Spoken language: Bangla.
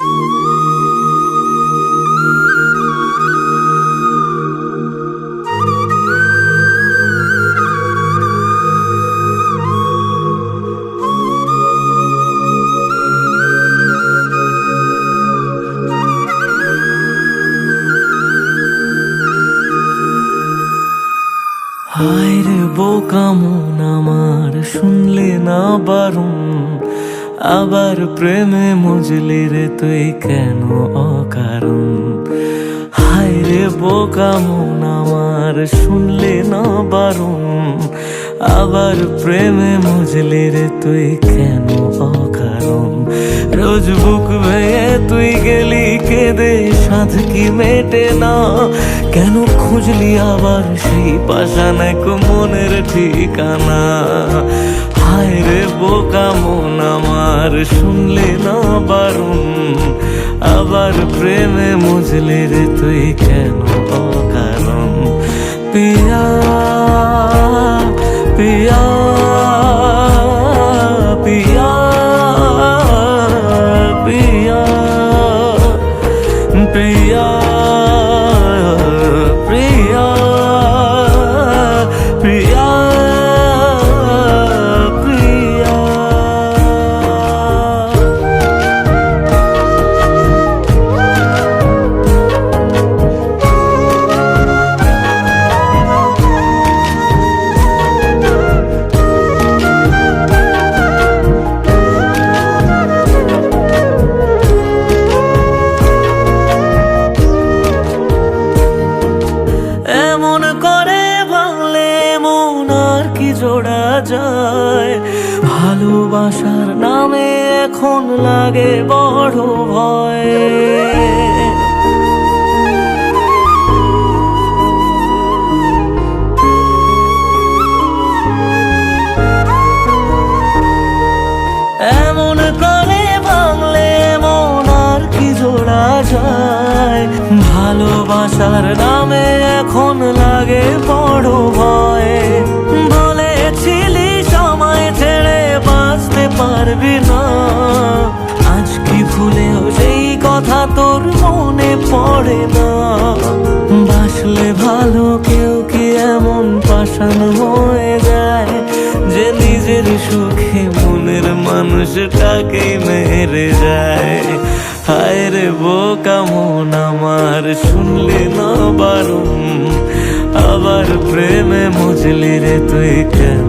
হায় রে বোকা মন আমার শুনলে না বারণ। আবার প্রেমে মজলি রে, তুই কেন অকারণ? হায় রে বোকা মন আমার, শুনলে না বারণ? আবার প্রেমে মজলি রে, তুই কেন অকারণ? রোজ বুক ভেঙে তুই গেলি কেঁদে, সাধ কি মেটে না? কেন খুঁজলি আবার সেই পাশান এক মনের ঠিকানা? শুনলে না বারণ? আবার প্রেমে মজলে রে তুই কেন অকারণ? পিয়া পিয়া পিয়া পিয়া প্রিয়া জোড়া যায়। ভালোবাসার নামে এখন লাগে বড় ভয়। এমন মন জোড়া যায়। ভালোবাসার নামে এখন লাগে বড় ভয়। পারবি না। আজ কি ভুলেও সেই কথা তোর মনে পড়ে না। বাসলে ভালো কেউ কি এমন পাষাণ হয়ে যায় যে নিজের সুখে মনের মানুষটাকে মেরে যায়? হায় রে বোকা মন আমার, শুনলে না বারণ? আবার প্রেমে মজলি রে তুই কেন?